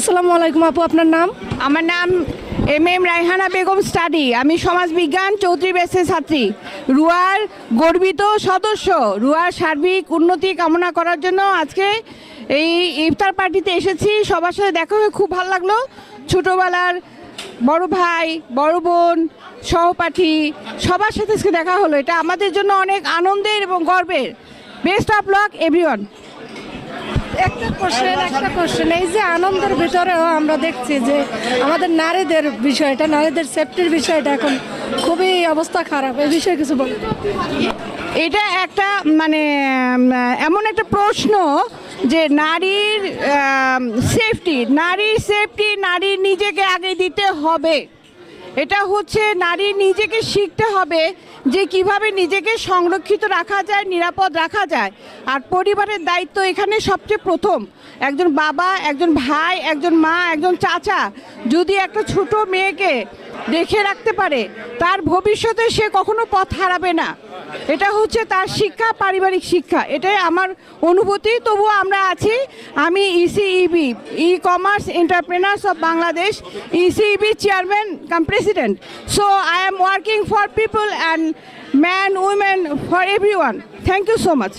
আসসালামু আলাইকুম আপু, আপনার নাম? আমার নাম M M Raihana Begum study. আমি সমাজবিজ্ঞান চৌধুরী বেসের ছাত্রী। রুয়ার গর্বিত সদস্য, রুয়ার সার্বিক উন্নতি কামনা করার জন্য আজকে এই ইফতার পার্টিতে এসেছি। সবার সাথে দেখা হয়ে খুব ভালো লাগল। ছোটোবেলার বড় ভাই, বড় বোন, সহপাঠী, সবার সাথে আজকে দেখা হলো। এটা আমাদের জন্য অনেক আনন্দের এবং গর্বের। বেস্ট অফ লক এভরিওয়ান একটা কোশ্চেন একটা কোশ্চেন এই যে আনন্দের ভিতরেও আমরা দেখছি যে আমাদের নারীদের বিষয়টা, নারীদের সেফটির বিষয়টা এখন খুবই অবস্থা খারাপ। এই বিষয়ে কিছু বলুন এটা একটা মানে এমন একটা প্রশ্ন যে নারীর সেফটি নারীর সেফটি নারীর নিজেকে আগে দিতে হবে। এটা হচ্ছে নারী নিজেকে শিখতে হবে যে কীভাবে নিজেকে সংরক্ষিত রাখা যায়, নিরাপদ রাখা যায়। আর পরিবারের দায়িত্ব এখানে সবচেয়ে প্রথম। একজন বাবা, একজন ভাই, একজন মা, একজন চাচা যদি একটা ছোট মেয়েকে দেখে রাখতে পারে, তার ভবিষ্যতে সে কখনো পথ হারাবে না। এটা হচ্ছে তার শিক্ষা পারিবারিক শিক্ষা। এটাই আমার অনুভূতি তবুও আমরা আছি। আমি ECEB e commerce entrepreneurs of Bangladesh ECEB chairman cum president so I am working for people and man women for every one thank you so much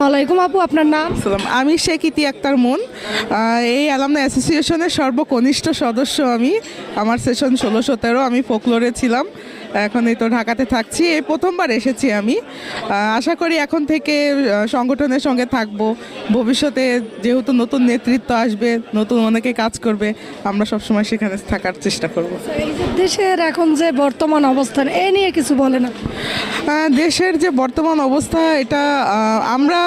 ওয়ালাইকুম আপু আপনার নাম? সালাম আমি শেখ ইতি আক্তার মুন। এই আলামনা অ্যাসোসিয়েশনের সর্বকনিষ্ঠ সদস্য আমি। আমার সেশন ষোলো সতেরো আমি ফোকলোরে ছিলাম। এখন এই তো ঢাকাতে থাকছি। এই প্রথমবার এসেছি আমি। আশা করি এখন থেকে সংগঠনের সঙ্গে থাকব। ভবিষ্যতে যেহেতু নতুন নেতৃত্ব আসবে নতুন অনেকে কাজ করবে আমরা সবসময় সেখানে থাকার চেষ্টা করব। দেশের এখন যে বর্তমান অবস্থান এ নিয়ে কিছু বলে না। দেশের যে বর্তমান অবস্থা এটা আমরা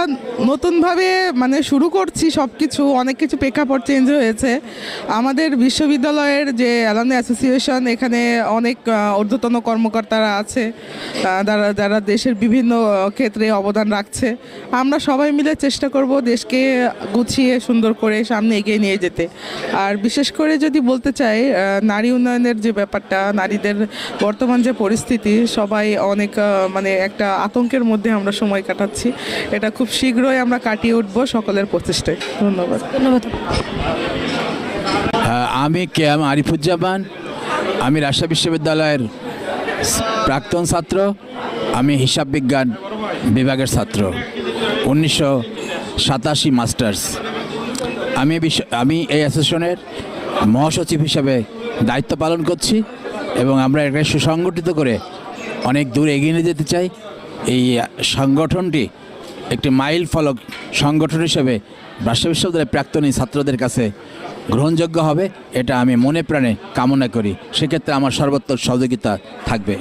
নতুনভাবে মানে শুরু করছি সব কিছু অনেক কিছু প্রেক্ষাপট চেঞ্জ হয়েছে। আমাদের বিশ্ববিদ্যালয়ের যে অ্যালামনি অ্যাসোসিয়েশন এখানে অনেক ঊর্ধ্বতন কর্মকর্তারা আছে যারা যারা দেশের বিভিন্ন ক্ষেত্রে অবদান রাখছে আমরা সবাই মিলে চেষ্টা করব দেশকে গুছিয়ে সুন্দর করে সামনে এগিয়ে নিয়ে যেতে। আর বিশেষ করে যদি বলতে চাই নারী উন্নয়নের যে ব্যাপারটা নারীদের বর্তমান যে পরিস্থিতি সবাই অনেক মানে একটা আতঙ্কের মধ্যে আমরা সময় কাটাচ্ছি। এটা খুব শীঘ্রই আমরা কাটিয়ে উঠবো সকলের প্রচেষ্টায়। ধন্যবাদ। ধন্যবাদ। আমি কে এম আরিফুজ্জামান আমি রাজশাহী বিশ্ববিদ্যালয়ের প্রাক্তন ছাত্র, আমি হিসাব বিজ্ঞান বিভাগের ছাত্র। উনিশশো সাতাশি মাস্টার্স। আমি আমি এই অ্যাসোসিয়েশনের মহাসচিব হিসাবে দায়িত্ব পালন করছি এবং আমরা এটাকে সুসংগঠিত করে অনেক দূর এগিয়ে নিয়ে যেতে চাই। এই সংগঠনটি একটি মাইল ফলক সংগঠন হিসেবে রাজশাহী বিশ্ববিদ্যালয়ের প্রাক্তনী ছাত্রদের কাছে গ্রহণযোগ্য হবে এটা আমি মনে প্রাণে কামনা করি। সেক্ষেত্রে আমার সর্বোত্তর সহযোগিতা থাকবে।